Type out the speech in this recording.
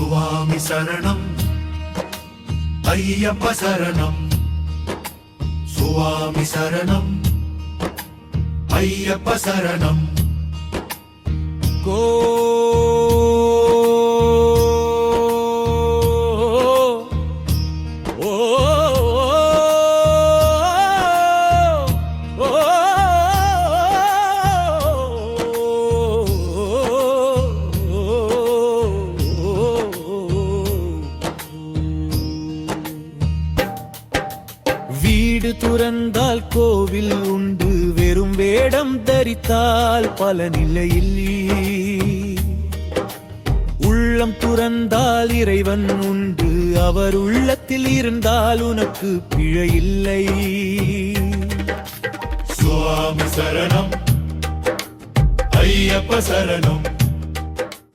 சுவாமி சரணம். ஐயப்ப சரணம். சுவாமி சரணம். ஐயப்ப சரணம். கோ வீடு துறந்தால் கோவில் உண்டு. வெறும் வேடம் தரித்தால் பலனில்லையில் உள்ளம் துறந்தால் இறைவன் உண்டு. அவர் உள்ளத்தில் இருந்தால் உனக்கு பிழையில்லை சுவாமி சரணம். ஐயப்ப சரணம்.